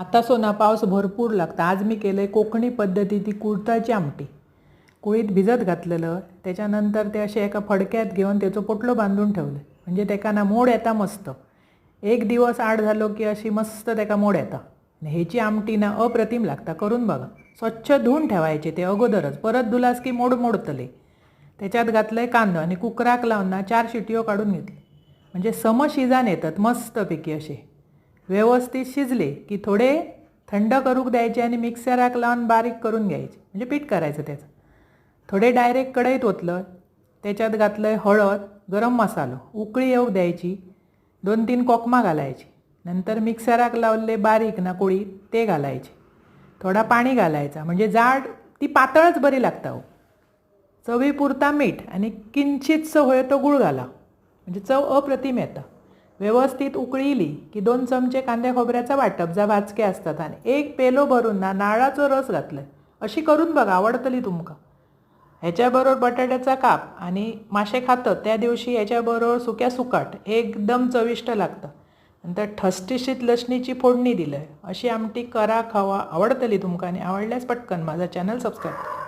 आता सोना पावस भरपूर लागता. आज मी केलं आहे कोकणी पद्धती ती कुळताची आमटी. कुळीत भिजत घातलेलं त्याच्यानंतर ते असे एका फडक्यात घेऊन त्याचं पोटलो बांधून ठेवलं. म्हणजे तेका ना मोड येता मस्त. एक दिवस आड झालो की अशी मस्त तेका मोड येता. ह्याची आमटी ना अप्रतिम लागता. करून बघा. स्वच्छ धुवून ठेवायचे ते अगोदरच. परत धुलास की मोड मोडतले. त्याच्यात घातलंय कांदो आणि कुकराक लावून ना चार शिटयो काढून घेतली. म्हणजे समशिजान येतात मस्तपैकी असे. व्यवस्थित शिजले की थोडे थंड करूक द्यायचे आणि मिक्सराक लावून बारीक करून घ्यायचे. म्हणजे पीठ करायचं त्याचं. थोडे डायरेक्ट कढईत ओतलं त्याच्यात घातलं हळद गरम मसालो उकळी येऊ द्यायची दोन तीन कोकमा घालायची. नंतर मिक्सराक लावले बारीक ना कोळी ते घालायचे. थोडा पाणी घालायचा. म्हणजे जाड ती पातळच बरी लागता हो. चवीपुरता मीठ आणि किंचितसं होय तो गुळ घाला. म्हणजे चव अप्रतिम येतं. व्यवस्थित उकळीली की दोन चमचे कांद्या खोबऱ्याचा वाटप जा भाजके असतात आणि एक पेलो भरून ना नाळाचो रस घातलाय. अशी करून बघा आवडतली तुमका. ह्याच्याबरोबर बटाट्याचा काप आणि मासे खातं त्या दिवशी याच्याबरोबर सुक्या सुकाट एकदम चविष्ट लागतं. नंतर ठसठशीत लसणीची फोडणी दिलं अशी आमटी करा खावा आवडतली तुमका आणि आवडल्यास पटकन माझा चॅनल सबस्क्राईब करा.